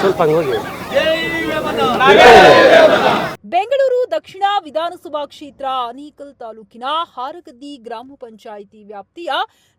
ಸ್ವಲ್ಪ ಹಂಗೆ ಹೋಗಿ ಬೆಂಗಳೂರು ದಕ್ಷಿಣ ವಿಧಾನಸಭಾ ಕ್ಷೇತ್ರ ಅನೇಕಲ್ ತಾಲೂಕಿನ ಹಾರಗದ್ದಿ ಗ್ರಾಮ ಪಂಚಾಯಿತಿ ವ್ಯಾಪ್ತಿಯ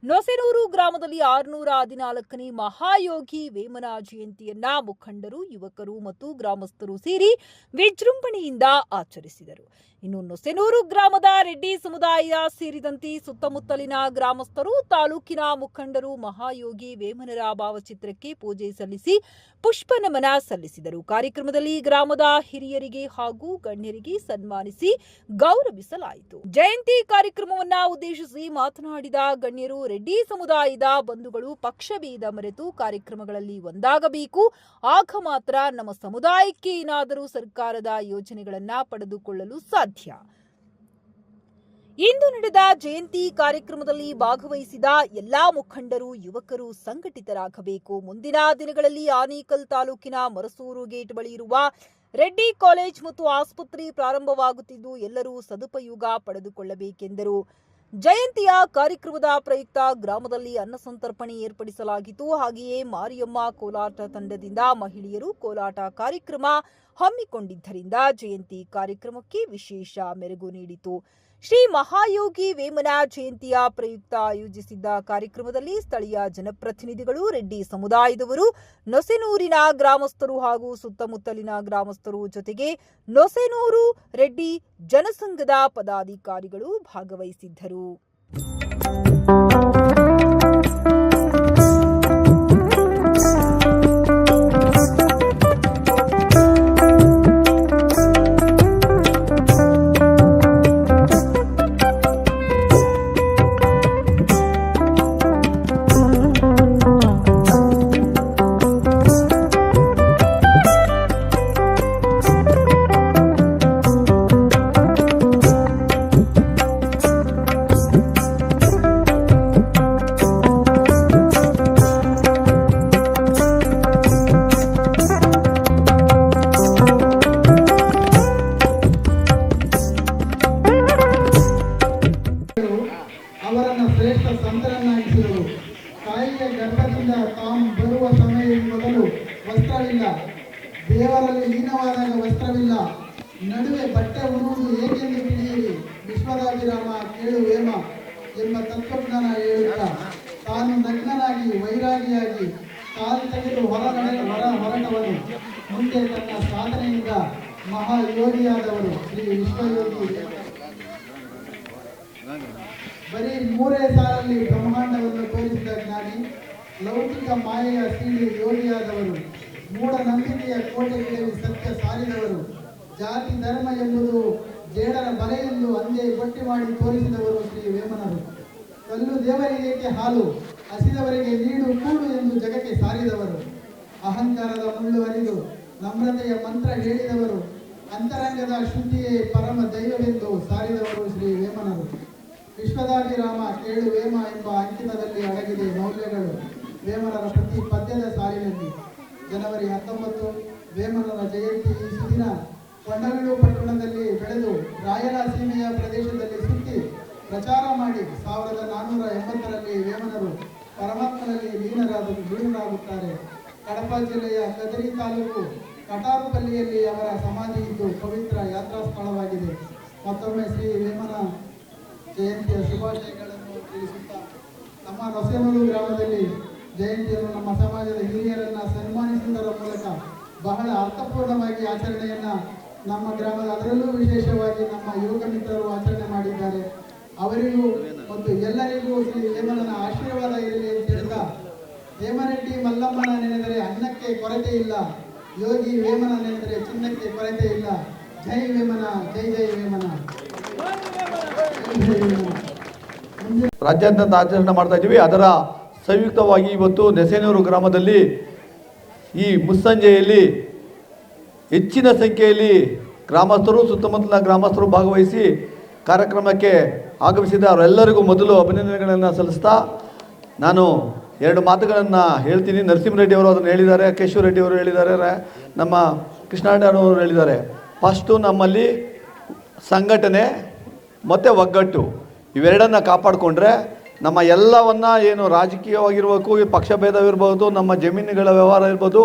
ನೊಸೆನೂರು ಗ್ರಾಮದಲ್ಲಿ ಆರುನೂರ ಹದಿನಾಲ್ಕನೇ ಮಹಾಯೋಗಿ ವೇಮನ ಜಯಂತಿಯನ್ನ ಮುಖಂಡರು, ಯುವಕರು ಮತ್ತು ಗ್ರಾಮಸ್ಥರು ಸೇರಿ ವಿಜೃಂಭಣೆಯಿಂದ ಆಚರಿಸಿದರು. ಇನ್ನು ನೊಸೆನೂರು ಗ್ರಾಮದ ರೆಡ್ಡಿ ಸಮುದಾಯ ಸೇರಿದಂತೆ ಸುತ್ತಮುತ್ತಲಿನ ಗ್ರಾಮಸ್ಥರು, ತಾಲೂಕಿನ ಮುಖಂಡರು, ಮಹಾಯೋಗಿ ವೇಮನರ ಭಾವಚಿತ್ರಕ್ಕೆ ಪೂಜೆ ಸಲ್ಲಿಸಿ ಪುಷ್ಪ ನಮನ ಸಲ್ಲಿಸಿದರು. ಕಾರ್ಯಕ್ರಮದಲ್ಲಿ ಗ್ರಾಮದ ಹಿರಿಯರಿಗೆ ಹಾಗೂ ಗಣ್ಯರಿಗೆ ಸನ್ಮಾನಿಸಿ ಗೌರವಿಸಲಾಯಿತು. ಜಯಂತಿ ಕಾರ್ಯಕ್ರಮವನ್ನ ಉದ್ದೇಶಿಸಿ ಮಾತನಾಡಿದ ಗಣ್ಯರು, ರೆಡ್ಡಿ ಸಮುದಾಯದ ಬಂಧುಗಳು ಪಕ್ಷಭೇದ ಮರೆತು ಕಾರ್ಯಕ್ರಮಗಳಲ್ಲಿ ಒಂದಾಗಬೇಕು. ಆಗ ಮಾತ್ರ ನಮ್ಮ ಸಮುದಾಯಕ್ಕೆ ಏನಾದರೂ ಸರ್ಕಾರದ ಯೋಜನೆಗಳನ್ನ ಪಡೆದುಕೊಳ್ಳಲು ಸಾಧ್ಯ. ಇಂದು ನಡೆದ ಜಯಂತಿ ಕಾರ್ಯಕ್ರಮದಲ್ಲಿ ಭಾಗವಹಿಸಿದ ಎಲ್ಲಾ ಮುಖಂಡರು, ಯುವಕರು ಸಂಘಟಿತರಾಗಬೇಕು. ಮುಂದಿನ ದಿನಗಳಲ್ಲಿ ಆನೇಕಲ್ ತಾಲೂಕಿನ ಮರಸೂರು ಗೇಟ್ ಬಳಿ ಇರುವ ರೆಡ್ಡಿ ಕಾಲೇಜ್ ಮತ್ತು ಆಸ್ಪತ್ರೆ ಪ್ರಾರಂಭವಾಗುತ್ತಿದ್ದು ಎಲ್ಲರೂ ಸದುಪಯೋಗ ಪಡೆದುಕೊಳ್ಳಬೇಕೆಂದರು. ಜಯಂತಿಯ ಕಾರ್ಯಕ್ರಮದ ಪ್ರಯುಕ್ತ ಗ್ರಾಮದಲ್ಲಿ ಅನ್ನ ಸಂತರ್ಪಣೆ ಏರ್ಪಡಿಸಲಾಗಿತ್ತು. ಹಾಗೆಯೇ ಮಾರಿಯಮ್ಮ ಕೋಲಾಟ ತಂಡದಿಂದ ಮಹಿಳೆಯರು ಕೋಲಾಟ ಕಾರ್ಯಕ್ರಮ ಹಮ್ಮಿಕೊಂಡಿದ್ದರಿಂದ ಜಯಂತಿ ಕಾರ್ಯಕ್ರಮಕ್ಕೆ ವಿಶೇಷ ಮೆರುಗು ನೀಡಿತು. ಶ್ರೀ ಮಹಾಯೋಗಿ ವೇಮನ ಜಯಂತಿಯ ಪ್ರಯುಕ್ತ ಆಯೋಜಿಸಿದ್ದ ಕಾರ್ಯಕ್ರಮದಲ್ಲಿ ಸ್ಥಳೀಯ ಜನಪ್ರತಿನಿಧಿಗಳು, ರೆಡ್ಡಿ ಸಮುದಾಯದವರು, ನೊಸೆನೂರಿನ ಗ್ರಾಮಸ್ಥರು ಹಾಗೂ ಸುತ್ತಮುತ್ತಲಿನ ಗ್ರಾಮಸ್ಥರು ಜೊತೆಗೆ ನೊಸೆನೂರು ರೆಡ್ಡಿ ಜನಸಂಘದ ಪದಾಧಿಕಾರಿಗಳು ಭಾಗವಹಿಸಿದ್ದರು. ಗರ್ಭದಿಂದ ತಾನು ಬರುವ ಸಮಯ ಮೊದಲು ವಸ್ತ್ರವಿಲ್ಲ. ದೇವರಲ್ಲಿ ಲೀನವಾದಾಗ ವಸ್ತ್ರವಿಲ್ಲ. ನಡುವೆ ಬಟ್ಟೆ ಉರುವುದು ಏಕೆಂದು ತಿಳಿಯಿರಿ. ವಿಶ್ವದಾಭಿರಾಮ ಕೇಳು ಹೇಮ ಎಂಬ ತತ್ವಜ್ಞಾನ ಹೇಳುತ್ತಾ, ತಾನು ನಗ್ನನಾಗಿ, ವೈರಾಗಿಯಾಗಿ ಕಾಲು ತೆಗೆದು ಹೊರ ಹೊರ ಹೊರಟವನು. ಮುಂದೆ ತನ್ನ ಸಾಧನೆಯಿಂದ ಮಹಾಯೋಗಿಯಾದವರು ಶ್ರೀ ವಿಶ್ವಯೋಗಿ. ಬರೀ ಮೂರೇ ಸಾಲಲ್ಲಿ ಬ್ರಹ್ಮಾಂಡವನ್ನು ತೋರಿಸಿದ ಜ್ಞಾನಿ ಲೌಕಿಕ ಮಾಯೆಯ ಸೀಳಿ ಯೋಗಿಯಾದವರು ಮೂಢನಂಬಿಕೆಯ ಕೋಟೆಗಳಲ್ಲಿ ಸತ್ಯ ಸಾರಿದವರು, ಜಾತಿ, ಧರ್ಮ ಎಂಬುದು ಜೇಡರ ಬಲೆ ಎಂದು ಅಂದೇ ಪಟ್ಟಿ ಮಾಡಿ ತೋರಿಸಿದವರು ಶ್ರೀ ವೇಮನರು. ಕಲ್ಲು ದೇವರಿಗೆ ಹಾಲು, ಹಸಿದವರಿಗೆ ನೀಡು ಕೂಡು ಎಂದು ಜಗಕ್ಕೆ ಸಾರಿದವರು. ಅಹಂಕಾರದ ಮುಳ್ಳು ಅರಿದು ನಮ್ರತೆಯ ಮಂತ್ರ ಹೇಳಿದವರು. ಅಂತರಂಗದ ಶುದ್ಧಿಯೇ ಪರಮ ದೈವವೆಂದು ಸಾರಿದವರು ಶ್ರೀ ವೇಮನರು. ವಿಶ್ವದಾಭಿರಾಮ ಕೇಳು ವೇಮ ಎಂಬ ಅಂಕಿತದಲ್ಲಿ ಅಡಗಿದೆ ಮೌಲ್ಯಗಳು. ವೇಮನರ ಪ್ರತಿ ಪದ್ಯದ ಸಾಲಿನಲ್ಲಿ ಜನವರಿ ಹತ್ತೊಂಬತ್ತು ವೇಮನರ ಜಯಂತಿ ಈ ಸುದಿನ ಕೊಂಡವೀಡು ಪಟ್ಟಣದಲ್ಲಿ ಬೆಳೆದು ರಾಯಲಸೀಮೆಯ ಪ್ರದೇಶದಲ್ಲಿ ಸುತ್ತಿ ಪ್ರಚಾರ ಮಾಡಿ ಸಾವಿರದ ನಾನ್ನೂರ ಎಂಬತ್ತರಲ್ಲಿ ವೇಮನರು ಪರಮಾತ್ಮನಲ್ಲಿ ಲೀನರಾದ ಲೀನರಾಗುತ್ತಾರೆ. ಕಡಪ ಜಿಲ್ಲೆಯ ಕದರಿ ತಾಲೂಕು ಕಟಾರುಪಲ್ಲಿಯಲ್ಲಿ ಅವರ ಸಮಾಧಿ ಇದ್ದು ಪವಿತ್ರ ಯಾತ್ರಾ ಸ್ಥಳವಾಗಿದೆ ಮತ್ತೊಮ್ಮೆ ಶ್ರೀ ವೇಮನ ಜಯಂತಿಯ ಶುಭಾಶಯಗಳನ್ನು ತಿಳಿಸುತ್ತಾ ನಮ್ಮ ನೊಸೆನೂರು ಗ್ರಾಮದಲ್ಲಿ ಜಯಂತಿಯನ್ನು ನಮ್ಮ ಸಮಾಜದ ಹಿರಿಯರನ್ನ ಸನ್ಮಾನಿಸುವುದರ ಮೂಲಕ ಬಹಳ ಅರ್ಥಪೂರ್ಣವಾಗಿ ಆಚರಣೆಯನ್ನ ನಮ್ಮ ಗ್ರಾಮದ ಅದರಲ್ಲೂ ವಿಶೇಷವಾಗಿ ನಮ್ಮ ಯುವಕ ಮಿತ್ರರು ಆಚರಣೆ ಮಾಡಿದ್ದಾರೆ. ಅವರಿಗೂ ಮತ್ತು ಎಲ್ಲರಿಗೂ ಶ್ರೀ ವೇಮನನ ಆಶೀರ್ವಾದ ಇರಲಿ ಅಂತ ಹೇಳ್ತಾ, ಹೇಮರೆಡ್ಡಿ ಮಲ್ಲಮ್ಮನ ನೆನೆದರೆ ಅನ್ನಕ್ಕೆ ಕೊರತೆ ಇಲ್ಲ. ಯೋಗಿ ವೇಮನ ನೆನೆದರೆ ಚಿನ್ನಕ್ಕೆ ಕೊರತೆ ಇಲ್ಲ. ಜೈ ವೇಮನ ಜೈ ಜೈ ವೇಮನ ರಾಜ್ಯಾದ್ಯಂತ ಆಚರಣೆ ಮಾಡ್ತಾ ಇದ್ದೀವಿ. ಅದರ ಸಂಯುಕ್ತವಾಗಿ ಇವತ್ತು ನೆಸೆನೂರು ಗ್ರಾಮದಲ್ಲಿ ಈ ಮುಸ್ಸಂಜೆಯಲ್ಲಿ ಹೆಚ್ಚಿನ ಸಂಖ್ಯೆಯಲ್ಲಿ ಗ್ರಾಮಸ್ಥರು, ಸುತ್ತಮುತ್ತಲಿನ ಗ್ರಾಮಸ್ಥರು ಭಾಗವಹಿಸಿ ಕಾರ್ಯಕ್ರಮಕ್ಕೆ ಆಗಮಿಸಿದ ಅವರೆಲ್ಲರಿಗೂ ಮೊದಲು ಅಭಿನಂದನೆಗಳನ್ನು ಸಲ್ಲಿಸ್ತಾ ನಾನು ಎರಡು ಮಾತುಗಳನ್ನು ಹೇಳ್ತೀನಿ. ನರಸಿಂಹರೆಡ್ಡಿ ಅವರು ಅದನ್ನು ಹೇಳಿದ್ದಾರೆ ಕೇಶವ ರೆಡ್ಡಿ ಅವರು ಹೇಳಿದ್ದಾರೆ ನಮ್ಮ ಕೃಷ್ಣಾಣ್ಣವರು ಹೇಳಿದ್ದಾರೆ. ಫಸ್ಟು ನಮ್ಮಲ್ಲಿ ಸಂಘಟನೆ ಮತ್ತು ಒಗ್ಗಟ್ಟು ಇವೆರಡನ್ನು ಕಾಪಾಡಿಕೊಂಡ್ರೆ ನಮ್ಮ ಎಲ್ಲವನ್ನ ಏನು ರಾಜಕೀಯವಾಗಿರಬೇಕು ಪಕ್ಷಭೇದವಿರ್ಬೋದು ನಮ್ಮ ಜಮೀನುಗಳ ವ್ಯವಹಾರ ಇರ್ಬೋದು,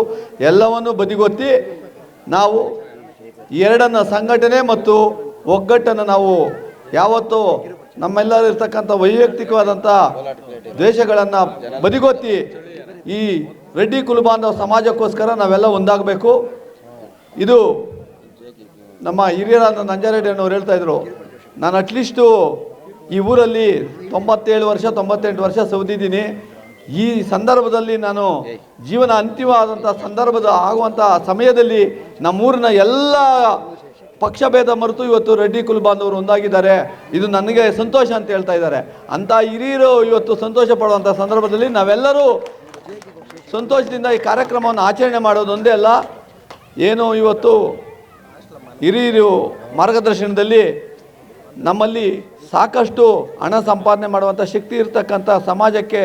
ಎಲ್ಲವನ್ನು ಬದಿಗೊತ್ತಿ ನಾವು ಎರಡನ್ನ ಸಂಘಟನೆ ಮತ್ತು ಒಗ್ಗಟ್ಟನ್ನು ನಾವು ಯಾವತ್ತೂ ನಮ್ಮೆಲ್ಲರೂ ಇರ್ತಕ್ಕಂಥ ವೈಯಕ್ತಿಕವಾದಂಥ ದ್ವೇಷಗಳನ್ನು ಬದಿಗೊತ್ತಿ ಈ ರೆಡ್ಡಿ ಕುಲಬಾಂಧವ ಸಮಾಜಕ್ಕೋಸ್ಕರ ನಾವೆಲ್ಲ ಒಂದಾಗಬೇಕು. ಇದು ನಮ್ಮ ಹಿರಿಯರಾದ ನಂಜಾರೆಡ್ಡಿ ಅನ್ನೋರು ಹೇಳ್ತಾ ಇದ್ರು, ನಾನು ಅಟ್ಲೀಸ್ಟು ಈ ಊರಲ್ಲಿ ತೊಂಬತ್ತೇಳು ವರ್ಷ, ತೊಂಬತ್ತೆಂಟು ವರ್ಷ ಸೌದಿದ್ದೀನಿ ಈ ಸಂದರ್ಭದಲ್ಲಿ ನಾನು ಜೀವನ ಅಂತಿಮವಾದಂಥ ಸಂದರ್ಭದ ಆಗುವಂಥ ಸಮಯದಲ್ಲಿ ನಮ್ಮೂರಿನ ಎಲ್ಲ ಪಕ್ಷಭೇದ ಮರೆತು ಇವತ್ತು ರೆಡ್ಡಿ ಕುಲ್ಬಾಂಧವರು ಒಂದಾಗಿದ್ದಾರೆ. ಇದು ನನಗೆ ಸಂತೋಷ ಅಂತ ಹೇಳ್ತಾ ಇದ್ದಾರೆ. ಅಂಥ ಹಿರಿಯರು ಇವತ್ತು ಸಂತೋಷ ಪಡುವಂಥ ಸಂದರ್ಭದಲ್ಲಿ ನಾವೆಲ್ಲರೂ ಸಂತೋಷದಿಂದ ಈ ಕಾರ್ಯಕ್ರಮವನ್ನು ಆಚರಣೆ ಮಾಡೋದೊಂದೇ ಅಲ್ಲ. ಏನು ಇವತ್ತು ಹಿರಿಯರು ಮಾರ್ಗದರ್ಶನದಲ್ಲಿ ನಮ್ಮಲ್ಲಿ ಸಾಕಷ್ಟು ಹಣ ಸಂಪಾದನೆ ಮಾಡುವಂಥ ಶಕ್ತಿ ಇರತಕ್ಕಂಥ ಸಮಾಜಕ್ಕೆ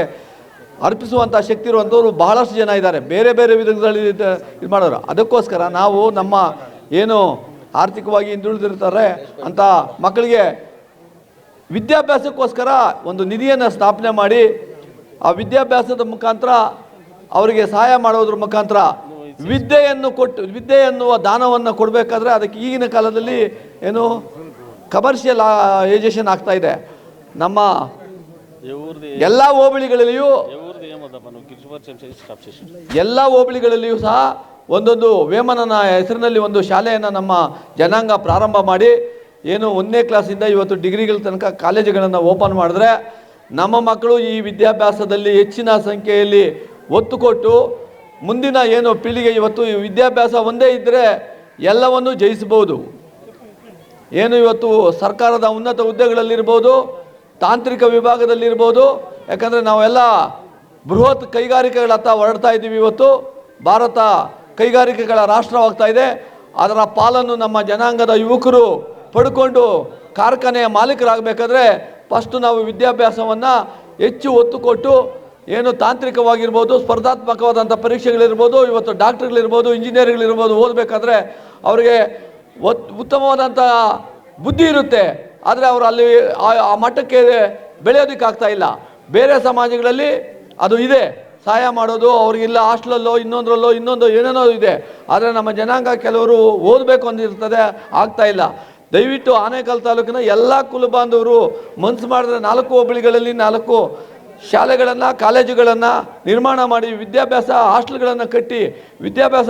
ಅರ್ಪಿಸುವಂಥ ಶಕ್ತಿ ಇರುವಂಥವ್ರು ಬಹಳಷ್ಟು ಜನ ಇದ್ದಾರೆ. ಬೇರೆ ಬೇರೆ ವಿಧಗಳಲ್ಲಿ ಇದು ಮಾಡೋರು. ಅದಕ್ಕೋಸ್ಕರ ನಾವು ನಮ್ಮ ಏನು ಆರ್ಥಿಕವಾಗಿ ಹಿಂದುಳಿದಿರ್ತಾರೆ ಅಂತ ಮಕ್ಕಳಿಗೆ ವಿದ್ಯಾಭ್ಯಾಸಕ್ಕೋಸ್ಕರ ಒಂದು ನಿಧಿಯನ್ನು ಸ್ಥಾಪನೆ ಮಾಡಿ, ಆ ವಿದ್ಯಾಭ್ಯಾಸದ ಮುಖಾಂತರ ಅವರಿಗೆ ಸಹಾಯ ಮಾಡೋದ್ರ ಮುಖಾಂತರ ವಿದ್ಯೆಯನ್ನು ಕೊಟ್ಟು, ವಿದ್ಯೆ ಎನ್ನುವ ದಾನವನ್ನು ಕೊಡಬೇಕಾದ್ರೆ ಅದಕ್ಕೆ ಈಗಿನ ಕಾಲದಲ್ಲಿ ಏನು ಕಮರ್ಷಿಯಲ್ ಏಜೇಷನ್ ಆಗ್ತಾ ಇದೆ. ನಮ್ಮ ಎಲ್ಲ ಹೋಬಳಿಗಳಲ್ಲಿಯೂ ಎಲ್ಲ ಹೋಬಳಿಗಳಲ್ಲಿಯೂ ಸಹ ಒಂದೊಂದು ವೇಮನನ ಹೆಸರಿನಲ್ಲಿ ಒಂದು ಶಾಲೆಯನ್ನು ನಮ್ಮ ಜನಾಂಗ ಪ್ರಾರಂಭ ಮಾಡಿ ಏನು ಒಂದನೇ ಕ್ಲಾಸಿಂದ ಇವತ್ತು ಡಿಗ್ರಿಗಳ ತನಕ ಕಾಲೇಜುಗಳನ್ನು ಓಪನ್ ಮಾಡಿದ್ರೆ ನಮ್ಮ ಮಕ್ಕಳು ಈ ವಿದ್ಯಾಭ್ಯಾಸದಲ್ಲಿ ಹೆಚ್ಚಿನ ಸಂಖ್ಯೆಯಲ್ಲಿ ಒತ್ತು ಕೊಟ್ಟು ಮುಂದಿನ ಏನು ಪೀಳಿಗೆ ಇವತ್ತು ವಿದ್ಯಾಭ್ಯಾಸ ಒಂದೇ ಇದ್ದರೆ ಎಲ್ಲವನ್ನೂ ಜಯಿಸಬಹುದು. ಏನು ಇವತ್ತು ಸರ್ಕಾರದ ಉನ್ನತ ಹುದ್ದೆಗಳಲ್ಲಿರ್ಬೋದು, ತಾಂತ್ರಿಕ ವಿಭಾಗದಲ್ಲಿರ್ಬೋದು, ಯಾಕಂದರೆ ನಾವೆಲ್ಲ ಬೃಹತ್ ಕೈಗಾರಿಕೆಗಳತ್ತ ಹೊರಡ್ತಾ ಇದ್ದೀವಿ ಇವತ್ತು. ಭಾರತ ಕೈಗಾರಿಕೆಗಳ ರಾಷ್ಟ್ರವಾಗ್ತಾ ಇದೆ. ಅದರ ಪಾಲನ್ನು ನಮ್ಮ ಜನಾಂಗದ ಯುವಕರು ಪಡ್ಕೊಂಡು ಕಾರ್ಖಾನೆಯ ಮಾಲೀಕರಾಗಬೇಕಾದ್ರೆ ಫಸ್ಟು ನಾವು ವಿದ್ಯಾಭ್ಯಾಸವನ್ನು ಹೆಚ್ಚು ಒತ್ತು ಕೊಟ್ಟು, ಏನು ತಾಂತ್ರಿಕವಾಗಿರ್ಬೋದು, ಸ್ಪರ್ಧಾತ್ಮಕವಾದಂಥ ಪರೀಕ್ಷೆಗಳಿರ್ಬೋದು, ಇವತ್ತು ಡಾಕ್ಟ್ರುಗಳಿರ್ಬೋದು, ಇಂಜಿನಿಯರ್ಗಳಿರ್ಬೋದು ಓದಬೇಕಾದ್ರೆ ಅವರಿಗೆ ಉತ್ತಮವಾದಂಥ ಬುದ್ಧಿ ಇರುತ್ತೆ. ಆದರೆ ಅವರು ಅಲ್ಲಿ ಆ- ಮಟ್ಟಕ್ಕೆ ಬೆಳೆಯೋದಕ್ಕಾಗ್ತಾ ಇಲ್ಲ. ಬೇರೆ ಸಮಾಜಗಳಲ್ಲಿ ಅದು ಇದೆ. ಸಹಾಯ ಮಾಡೋದು, ಅವ್ರಿಗಿಲ್ಲ, ಹಾಸ್ಟ್ಲಲ್ಲೋ, ಇನ್ನೊಂದರಲ್ಲೋ, ಇನ್ನೊಂದು, ಏನೇನೋ ಇದೆ. ಆದರೆ ನಮ್ಮ ಜನಾಂಗ ಕೆಲವರು ಓದಬೇಕು ಅಂದಿರ್ತದೆ, ಆಗ್ತಾ ಇಲ್ಲ. ದಯವಿಟ್ಟು ಆನೇಕಲ್ ತಾಲೂಕಿನ ಎಲ್ಲ ಕುಲಬಾಂಧವರು ಮನ್ಸು ಮಾಡಿದ್ರೆ ನಾಲ್ಕು ಹೋಬಳಿಗಳಲ್ಲಿ ನಾಲ್ಕು ಶಾಲೆಗಳನ್ನು, ಕಾಲೇಜುಗಳನ್ನು ನಿರ್ಮಾಣ ಮಾಡಿ, ವಿದ್ಯಾಭ್ಯಾಸ ಹಾಸ್ಟೆಲ್ಗಳನ್ನು ಕಟ್ಟಿ, ವಿದ್ಯಾಭ್ಯಾಸ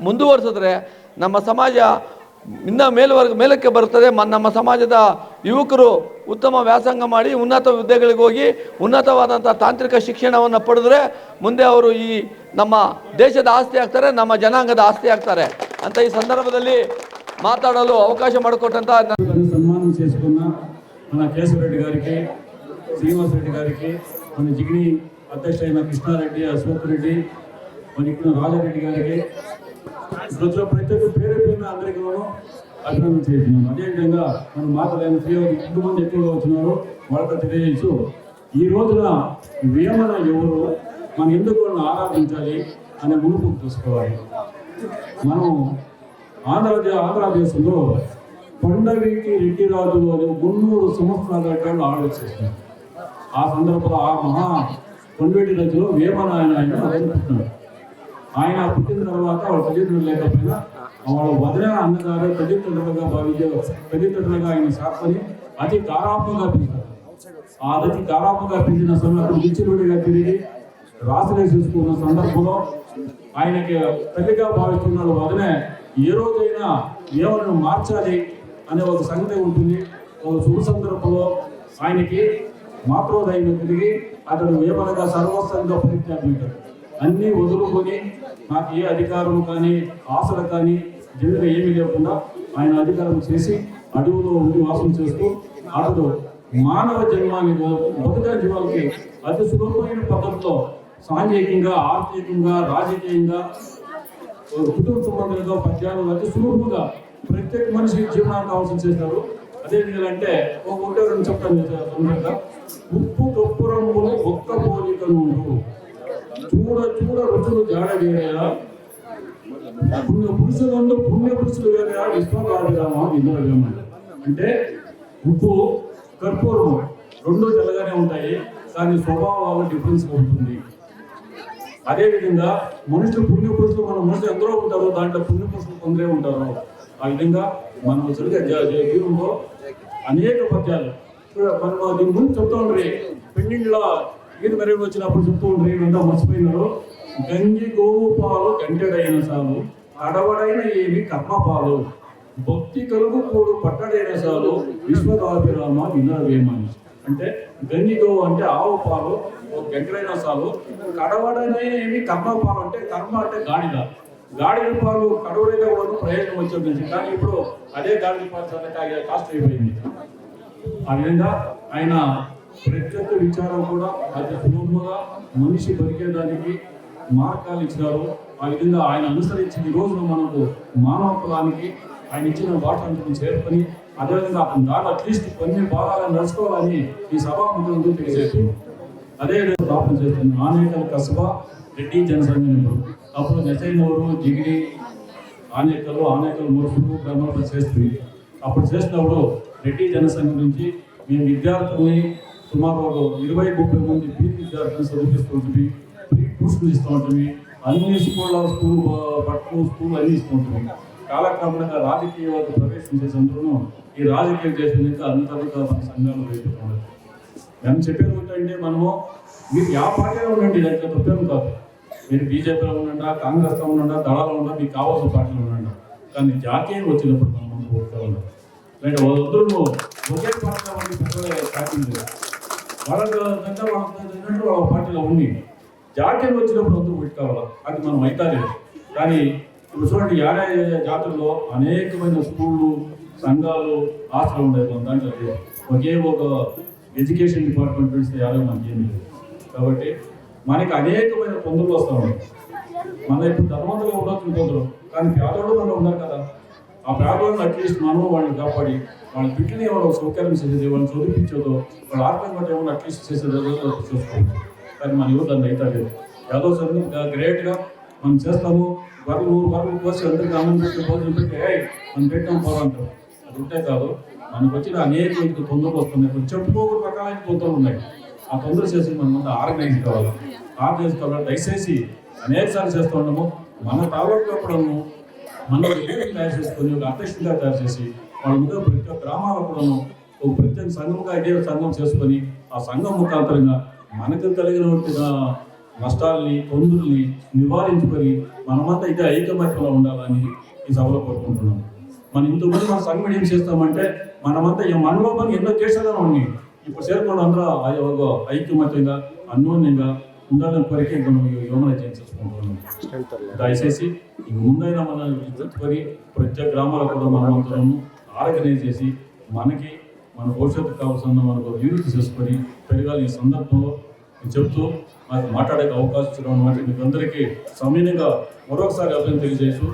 ಮುಂದುವರಿಸಿದ್ರೆ ನಮ್ಮ ಸಮಾಜ ಇನ್ನು ಮೇಲ್ವರ್ಗ, ಮೇಲಕ್ಕೆ ಬರ್ತದೆ. ನಮ್ಮ ಸಮಾಜದ ಯುವಕರು ಉತ್ತಮ ವ್ಯಾಸಂಗ ಮಾಡಿ ಉನ್ನತ ಹುದ್ದೆಗಳಿಗೆ ಹೋಗಿ ಉನ್ನತವಾದಂಥ ತಾಂತ್ರಿಕ ಶಿಕ್ಷಣವನ್ನು ಪಡೆದ್ರೆ ಮುಂದೆ ಅವರು ಈ ನಮ್ಮ ದೇಶದ ಆಸ್ತಿ ಆಗ್ತಾರೆ, ನಮ್ಮ ಜನಾಂಗದ ಆಸ್ತಿ ಆಗ್ತಾರೆ ಅಂತ ಈ ಸಂದರ್ಭದಲ್ಲಿ ಮಾತಾಡಲು ಅವಕಾಶ ಮಾಡಿಕೊಟ್ಟಂಥ ಸನ್ಮಾನ ವಿಶೇಷವನ್ನ ನನ್ನ ಕೇಶವ ರೆಡ್ಡಿ ಗಾರಿಗೆ ಶ್ರೀನಿವಾಸ ರೆಡ್ಡಿ ಗಾರಿಗೆ ನನ್ನ ಜಿಗಣಿ ಅಧ್ಯಕ್ಷರಾಗಿನ ಕೃಷ್ಣಾರೆಡ್ಡಿ, ಅಶೋಕ್ ರೆಡ್ಡಿ ಮನಿಕ್ಕಿನ ರಾಜಾರೆಡ್ಡಿ ಗಾರಿಗೆ ಪ್ರತಿಯೊಬ್ಬ ಬೇರೆ వచ్చిన ప్రతి ఒక్క పేరు అందరికీ మనం అభినందన చేస్తున్నాం అదేవిధంగా మన మాతలైన ఎక్కువగా వచ్చినారు వాళ్ళకి తెలియజేస్తూ ఈ రోజున వేమన ఎవరు? మనం ఎందుకు ఆరాధించాలి అనే మునుపు చూసుకోవాలి. మనం ఆంధ్రదే ఆంధ్రదేశంలో కొండవీటి రెడ్డిరాజు అని మున్నూరు సంవత్సరాల కాలం ఆలోచిస్తున్నారు ఆ సందర్భంలో ఆ మహా కొండవీటి రాజులో వేమన ఆయన ఆయన ఆయన పుట్టిన తర్వాత వాళ్ళ తల్లిదండ్రులు లేకపోయినా వాళ్ళ వదిన అన్నగారు తల్లిదండ్రులుగా భావించే తల్లిదండ్రులుగా ఆయన సాకుని అతి గారాపంగా పెంచారు ఆ అతి గారాపంగా పెంచిన సమయంలో విచ్చిరుడిగా తిరిగి రాసులే చూసుకున్న సందర్భంలో ఆయనకి తల్లిగా భావిస్తున్న వదిలే ఏ రోజైనా ఏమైనా మార్చాలి అనే ఒక సంగతి ఉంటుంది. ఒక శుభ సందర్భంలో ఆయనకి మాతృదయం తిరిగి అతడు ఏమనగా సర్వస్వంగా పరిత్యాగించాడు అన్నీ వదులుకొని నాకు ఏ అధికారం కానీ ఆశలు కానీ జీవితం ఏమీ లేకుండా ఆయన అధికారం చేసి అడవులో ఉండి వాసం చేస్తూ అతడు మానవ జన్మాన్ని బతుక జీవాలకి అతి సులభమైన పద్ధతిలో సాంఘికంగా ఆర్థికంగా రాజకీయంగా కుటుంబ సంబంధాలుగా పద్యాలు అతి సులభంగా ప్రతి ఒక్క మనిషికి జీవనాన్ని చేశారు. అదే విధంగా అంటే ఒక ఒకటే రెండు చెప్తాను తొందరగా ఉప్పు కప్పు రంగులు ఒక్క పోలికను చూడ చూడ రుచులు జాడ వేరేలా పుణ్య పురుషులందు పుణ్య పురుషులు వేరేలా విశ్వకార్యరామా ఇంద్రవేమ అంటే ఉప్పు కర్పూరము రెండు తెల్లగానే ఉంటాయి కానీ స్వభావాలు డిఫరెన్స్ ఉంటుంది. అదేవిధంగా మనుషులు పుణ్య పురుషులు మన మనుషులు ఎందరో ఉంటారు దాంట్లో పుణ్య పురుషులు కొందరే ఉంటారు. ఆ విధంగా మన జరిగే జ- అనేక పద్యాలు. మనం దీని ముందు చెప్తా ఉండ్రి పెండింగ్లో గీత మెరుగు వచ్చినప్పుడు చెప్తూ ఉంటారు ఇదంతా మర్చిపోయినారు. గంగి గోవు పాలు గంటెడైన సాలు అడవడైన ఏమి కర్మపాలు భక్తి కలుగు కూడు పట్టడైన సాలు విశ్వదాభిరామ వినవేమని. అంటే గంగి గోవు అంటే ఆవు పాలు గంటడైన సాలు. కడవడైన ఏమి కర్మపాలు అంటే కర్మ అంటే గాడిద. గాడి పాలు కడవడైతే కూడా ప్రయోజనం వచ్చేది కానీ ఇప్పుడు అదే గాడి పాలు కాస్ట్ అయిపోయింది. ఆ విధంగా ఆయన ప్రతి ఒక్క విచారం కూడా అతి సులభంగా మనిషి బతికేదానికి మార్గాలు ఇచ్చినారు. ఆ విధంగా ఆయన అనుసరించిన ఈ రోజున మనకు మానవ ఆయన ఇచ్చిన వాటాన్ని చేరుకొని అదేవిధంగా అతని దాని అట్లీస్ట్ కొన్ని భాగాలను నడుచుకోవాలని ఈ సభాముఖులకు తెలియజేస్తున్నాం. అదేవిధంగా స్థాపన చేస్తుంది ఆనేకల్ కసబా రెడ్డి జనసంఘం అప్పుడు నెసైనూరు జిగిరి ఆనేకలు ఆనేకలు మూర్ఖులు బ్రహ్మలు చేస్తుంది అప్పుడు చేసినప్పుడు రెడ్డి జనసంఘం నుంచి మేము విద్యార్థుల్ని సుమారు ఒక ఇరవై ముప్పై మంది పీజీ విద్యార్థులను చదివిస్తుంటుంది. ఫ్రీ ట్యూషన్ ఇస్తూ ఉంటుంది అన్ని స్కూళ్ళ స్కూల్ బట్టలు స్కూల్ అన్ని ఇస్తూ ఉంటుంది కాలక్రమంగా రాజకీయ ప్రవేశం చేసేందుకు ఈ రాజకీయం దేశం అంతర్గత మన సంఘాలు వేస్తున్నాడు నేను చెప్పేది ఏంటంటే మనము మీరు యా పార్టీలో ఉండండి దాంట్లో తప్పేం కాదు. మీరు బీజేపీలో ఉండండి కాంగ్రెస్లో ఉండండి దళాలో ఉండండి మీకు కావాల్సిన పార్టీలో ఉండండి. కానీ జాతీయం వచ్చినప్పుడు మనం ముందు పోతా ఉండాలి అంటే వాళ్ళందరూ ఒకే పార్టీలో ఉండి పెద్దగా పార్టీ వాళ్ళకి దగ్గర వాళ్ళకి తగినట్టు వాళ్ళ పార్టీలో ఉంది జాతీయం వచ్చినప్పుడు అందరూ పెట్టుకోవాలి అది మనం అయితే లేదు. కానీ ఇప్పుడు చూడండి యాడే జాతరలో అనేకమైన స్కూళ్ళు సంఘాలు హాస్టల్ ఉండేది దాంట్లో. లేదు. ఒకే ఒక ఎడ్యుకేషన్ డిపార్ట్మెంట్ నుంచి యాడో మనకి ఏం లేదు. కాబట్టి మనకి అనేకమైన పొందులు వస్తూ ఉన్నాయి. మన ఇప్పుడు ధర్మంతులు ఉండొచ్చు కొందరు కానీ పేదోళ్ళు మనం ఉన్నారు కదా. ఆ పేదోళ్ళని అట్లీస్ట్ మనం వాళ్ళని కాపాడి వాళ్ళ బిడ్డని ఏమైనా సౌకర్యం చేసేది వాళ్ళని చదివించేదో వాళ్ళ ఆత్మహత్య ఏమైనా అట్లీస్ట్ చేసేదో చూసుకోవచ్చు కానీ మన యువత దాన్ని అయితే లేదు. ఏదో చదువు గ్రేట్గా మనం చేస్తాము. వరలు వరలు కోసి అందరికీ అన్నం పెట్టి భోజనం పెట్టి మనం పెట్టాం పోరంటారు అది ఉంటే కాదు మనకు వచ్చిన అనేక ఇంటికి తొందరలు వస్తున్నాయి. కొంచెం చెప్పుకోకూడదు రకాలైన తొందరలు ఉన్నాయి. ఆ తొందర చేసి మనం అంతా ఆర్గనైజ్ కావాలి. ఆర్గనైజ్ కావాలి. దయచేసి అనేకసార్లు చేస్తూ ఉండము. మన తాలూకు కూడాను మనకు ఒక తయారు చేసుకొని ఒక అధ్యక్షుడిగా తయారు చేసి వాళ్ళ ముందు ప్రతి ఒక్క గ్రామాల్లో కూడాను ఒక ప్రత్యేక సంఘంగా ఇదే సంఘం చేసుకొని ఆ సంఘం ముఖాంతరంగా మనకు కలిగినటువంటి నష్టాలని తొందరల్ని నివారించుకొని మనమంతా ఇదే ఐకమత్యంలో ఉండాలని ఈ సభలో కోరుకుంటున్నాం. మనం ఇంతకుముందు మన సంఘం ఏం చేస్తామంటే మనమంతా మనలో మనం ఎన్నో దేశాలను ఉన్నాయి. ఇప్పుడు చేరుకోవడం అందరూ ఐక్యమత్యంగా అన్యోన్యంగా ఉండాలని కోరిక మనం యోమన చేసుకుంటున్నాం. దయచేసి ముందైనా మనం గుర్తుకొని ప్రతి గ్రామాలకు కూడా మనం అందరము ఆర్గనైజ్ చేసి మనకి మన భవిష్యత్తు కావాల్సిన మనకు యూనిట్ చేసుకొని పెరగాలి ఈ సందర్భంలో చెప్తూ నాకు మాట్లాడే అవకాశం ఇచ్చిన మీకు అందరికీ సమయంగా మరొకసారి అభివృద్ధి తెలియజేస్తూ